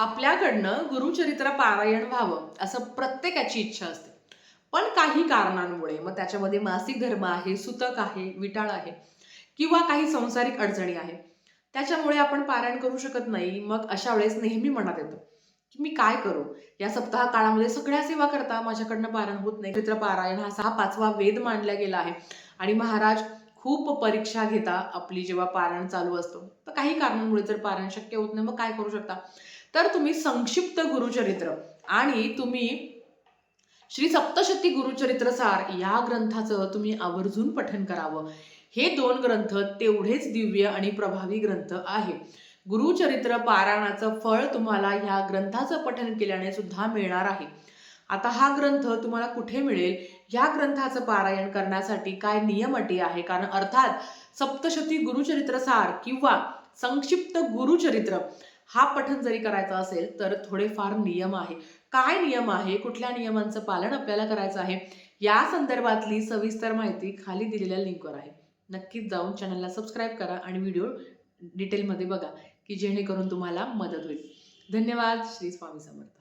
आपल्याकडनं गुरुचरित्र पारायण व्हावं असं प्रत्येकाची इच्छा असते. पण काही कारणांमुळे मग त्याच्यामध्ये मासिक धर्म आहे सुतक आहे विटाळ आहे किंवा काही संसारिक अडचणी आहे त्याच्यामुळे आपण पारायण करू शकत नाही. मग अशा वेळेस नेहमी मनात येतं की मी काय करू? या सप्ताह काळामध्ये सगळ्या सेवा करता माझ्याकडनं पारायण होत नाही. चित्र पारायण हा सहा पाचवा वेद मानला गेला आहे. आणि महाराज खूप परीक्षा घेता आपली जेव्हा पारायण चालू असतं. तर काही कारणांमुळे जर पारायण शक्य होत नाही मग काय करू शकता? तर तुम्ही संक्षिप्त गुरुचरित्र आणि तुम्ही श्री सप्तशती गुरुचरित्र सार या ग्रंथाचं तुम्ही आवर्जून पठन करावं. हे दोन ग्रंथ तेवढेच दिव्य आणि प्रभावी ग्रंथ आहे. गुरुचरित्र पारायणाचं फळ तुम्हाला ह्या ग्रंथाचं पठन केल्याने सुद्धा मिळणार आहे. आता हा ग्रंथ तुम्हाला कुठे मिळेल? या ग्रंथाचं पारायण करण्यासाठी काय नियम अटी आहे? कारण अर्थात सप्तशती गुरुचरित्र सार किंवा संक्षिप्त गुरुचरित्र हा पठन जरी करायचा असेल तर थोडेफार नियम आहे. काय नियम आहे? कुठल्या नियमांचं पालन आपल्याला करायचं आहे? या संदर्भातली सविस्तर माहिती खाली दिलेल्या लिंकवर आहे. नक्कीच जाऊन चॅनलला सबस्क्राईब करा आणि व्हिडिओ डिटेलमध्ये बघा की जेणेकरून तुम्हाला मदत होईल. धन्यवाद. श्री स्वामी समर्थ.